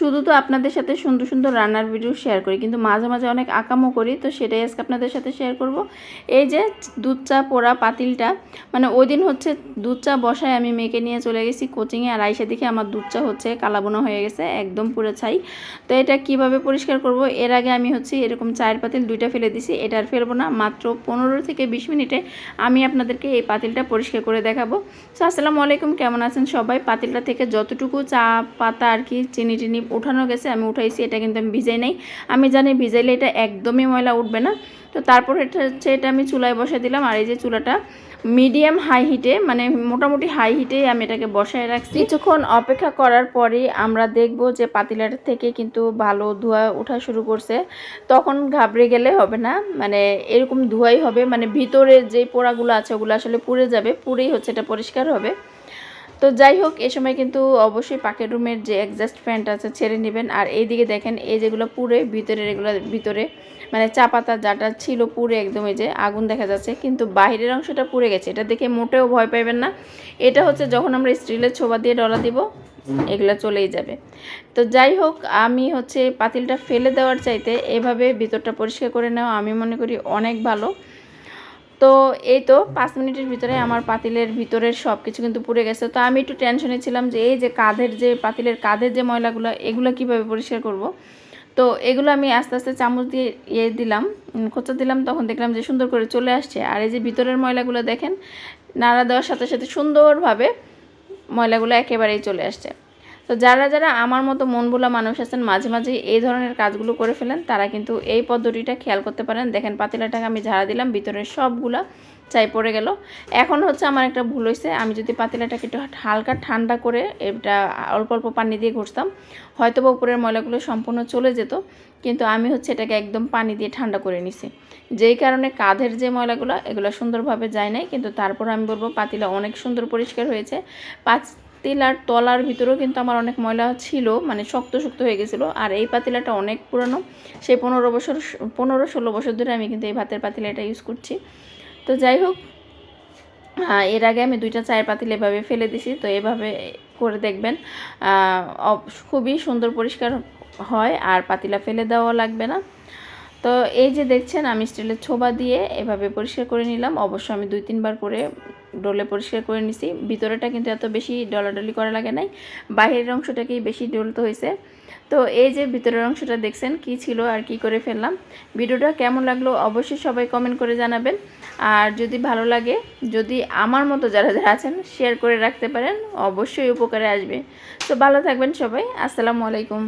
শুধু তো আপনাদের সাথে সুন্দর সুন্দর রান্নার ভিডিও শেয়ার করি, কিন্তু মাঝে মাঝে অনেক আকামও করি, তো সেটাই আজকে আপনাদের সাথে শেয়ার করব। এই যে দুধ চা পোড়া পাতিলটা মানে ওই দিন হচ্ছে দুধ চা বসায় আমি মেয়েকে নিয়ে চলে গেছি কোচিংয়ে আর আইসা দেখে আমার দুধ চা হচ্ছে কালাবোনা হয়ে গেছে, একদম পুরো ছাই। তো এটা কীভাবে পরিষ্কার করব? এর আগে আমি হচ্ছে এরকম চায়ের পাতিল দুইটা ফেলে দিছি, এটা আর ফেলব না, মাত্র পনেরো থেকে বিশ মিনিটে আমি আপনাদেরকে এই পাতিলটা পরিষ্কার করে দেখাবো। তো আসসালামু আলাইকুম, কেমন আছেন সবাই? পাতিলটা থেকে যতটুকু চা, পাতা আর কি চিনি টিনি উঠানো গেছে, আমি উঠাইছি, এটা কিন্তু আমি ভিজাই নাই। আমি জানি ভিজাইলে এটা একদমই ময়লা উঠবে না। তো তারপর এটা হচ্ছে, এটা আমি চুলায় বসে দিলাম, আর এই যে চুলাটা মিডিয়াম হাই হিটে মানে মোটামুটি হাই হিটে আমি এটাকে বসায় রাখছি। কিছুক্ষণ অপেক্ষা করার পরেই আমরা দেখব যে পাতিলাটা থেকে কিন্তু ভালো ধোঁয়া ওঠা শুরু করছে। তখন ঘাবড়ে গেলে হবে না মানে এরকম ধোঁয়াই হবে মানে ভিতরে যে পোড়াগুলো আছে, ওগুলো আসলে পুড়ে যাবে, পুড়েই হচ্ছে এটা পরিষ্কার হবে। তো যাই হোক, এ সময় কিন্তু অবশ্যই পাকের রুমের যে এক্সাস্ট ফ্যানটা আছে ছেড়ে নেবেন। আর এইদিকে দেখেন, এই যেগুলো পুড়ে ভিতরের এগুলো ভিতরে মানে চা পাতা যাটা ছিল পুড়ে একদম এই যে আগুন দেখা যাচ্ছে, কিন্তু বাইরের অংশটা পুড়ে গেছে। এটা দেখে মোটেও ভয় পাইবেন না। এটা হচ্ছে যখন আমরা স্টিলের ছোবা দিয়ে ডলা দিব, এগুলো চলেই যাবে। তো যাই হোক, আমি হচ্ছে পাতিলটা ফেলে দেওয়ার চাইতে এভাবে ভিতরটা পরিষ্কার করে নেওয়া আমি মনে করি অনেক ভালো। তো এই তো পাঁচ মিনিটের ভিতরে আমার পাতিলের ভিতরের সব কিছু কিন্তু পুড়ে গেছে। তো আমি একটু টেনশনে ছিলাম যে এই যে কাঁধের যে, পাতিলের কাঁধের যে ময়লাগুলো, এগুলো কীভাবে পরিষ্কার করব? তো এগুলো আমি আস্তে আস্তে চামচ দিয়ে ইয়ে দিলাম খোঁচা দিলাম, তখন দেখলাম যে সুন্দর করে চলে আসছে। আর এই যে ভিতরের ময়লাগুলো দেখেন, নাড়া দেওয়ার সাথে সাথে সুন্দরভাবে ময়লাগুলো একেবারেই চলে আসছে। তো যারা যারা আমার মতো মন মনবোলা মানুষ আছেন, মাঝে মাঝে এই ধরনের কাজগুলো করে ফেলেন, তারা কিন্তু এই পদ্ধতিটা খেয়াল করতে পারেন। দেখেন, পাতিলাটাকে আমি ঝাড়া দিলাম, ভিতরের সবগুলা চাই পড়ে গেল। এখন হচ্ছে আমার একটা ভুল হয়েছে, আমি যদি পাতিলাটাকে একটু হালকা ঠান্ডা করে এটা অল্প অল্প পানি দিয়ে ঘষতাম হয়তো বা উপরের ময়লাগুলো সম্পূর্ণ চলে যেত, কিন্তু আমি হচ্ছে এটাকে একদম পানি দিয়ে ঠান্ডা করে নিছি। যেই কারণে কাঁধের যে ময়লাগুলো, এগুলো সুন্দরভাবে যায় নাই, কিন্তু তারপর আমি বলব পাতিলা অনেক সুন্দর পরিষ্কার হয়েছে। পাতিলার তলার ভিতরেও কিন্তু আমার অনেক ময়লা ছিল মানে শক্ত শক্ত হয়ে গেছিল। আর এই পাতিলাটা অনেক পুরনো। সেই পনেরো বছর, পনেরো ষোলো বছর ধরে আমি কিন্তু এই ভাতের পাতিলাটা ইউজ করছি। তো যাই হোক এর আগে আমি দুইটা চায়ের পাতিল এভাবে ফেলে দিছি, তো এভাবে করে দেখবেন খুবই সুন্দর পরিষ্কার হয় আর পাতিলা ফেলে দেওয়া লাগবে না। তো এই যে দেখছেন, আমি স্টিলের ছোবা দিয়ে এভাবে পরিষ্কার করে নিলাম। অবশ্য আমি দুই তিনবার করে ডলে পরিষ্কার করে নিছি। ভিতরেটা কিন্তু এত বেশি ডলাডলি করা লাগে নাই। বাইরের অংশটাকেই বেশি ডলতে হয়েছে তো এই যে ভিতরের অংশটা দেখছেন, কি ছিল আর কি করে ফেললাম? ভিডিওটা কেমন লাগল অবশ্যই সবাই কমেন্ট করে জানাবেন। আর যদি ভালো লাগে, যদি আমার মতো যারা যারা আছেন শেয়ার করে রাখতে পারেন, অবশ্যই উপকারে আসবে। তো ভালো থাকবেন সবাই। আসসালামু আলাইকুম।